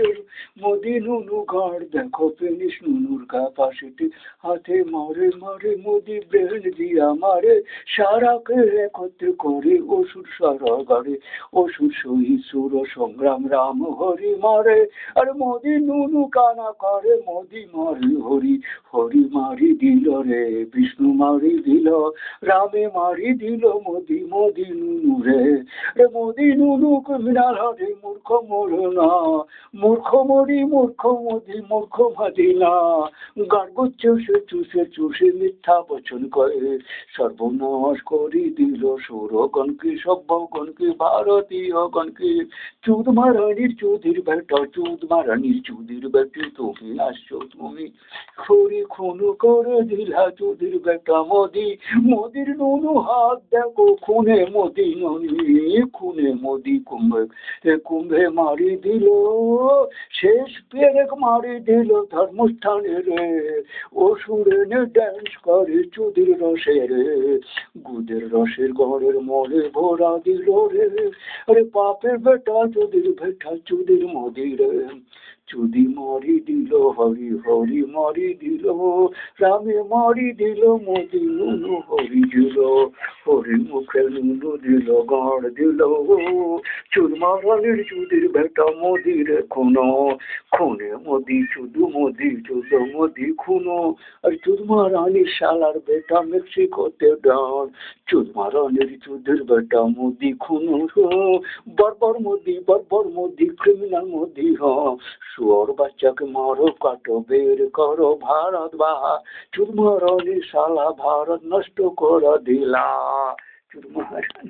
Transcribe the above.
রে হাতে মারে মারে, মোদি দিয়া মারে। সারাকে একত্র করে অসুর অসুর সহি সুর সংগ্রাম রাম হরি মারে। আর মোদি নুনু কানা করে, মোদি মারি হরি। হরি মারি দিল রে, বিষ্ণু মারি দিল, রামে মারি দিল মোদি মোদি নুনু রে। রে মোদি নুনু ক্রিমিনাল হরে মূর্খ মরে না। মূর্খ মরি মূর্খ মোদি মূর্খ ভাদি না। গার্গ চুষে চুষে চুষে মিথ্যা বচন করে। সর্বনাশ করি দিল সৌরগণকে সভ্যগণকে ভারতীয়গণকে চুদ মারানির চুদির বেটা, চুদ মারানির চুদির বেটি, তুমি আসছো তুমি। খড়ি খুন করে দিলা চুদির বেটা মোদি। মোদির নুনু হাত দেখো খুনে মোদি, ননি খুনে মোদি। কুম্ভে কুম্ভে মারি দিল শেষ পেরেক মারি দিল ধর্মস্থানে রে অসুরে নে ড্যান্স করে চুদির রসে রে গুদের রসের ঘরের মরে ভরা দিল রে। আরে পাপের বেটা চুদির বেটা চুদির মোদি রে চুদি মারি দিল, হরি হরি মারি দিল। রামে মারি দিল মোদি নুনু হরি দিল। হরি মুখে নুনু দিল, গড় দিল। চুর মারানির চুদির বেটা মোদির খুনো খুনে মোদি চুদু মোদি বর্বর মোদি বর্বর মোদি ক্রিমিনাল মোদি শুয়োর বাচ্চাকে মারো কাটো বের করো ভারত বাহা চুর মারানি শালা ভারত নষ্ট করে দিলা চুর মারানি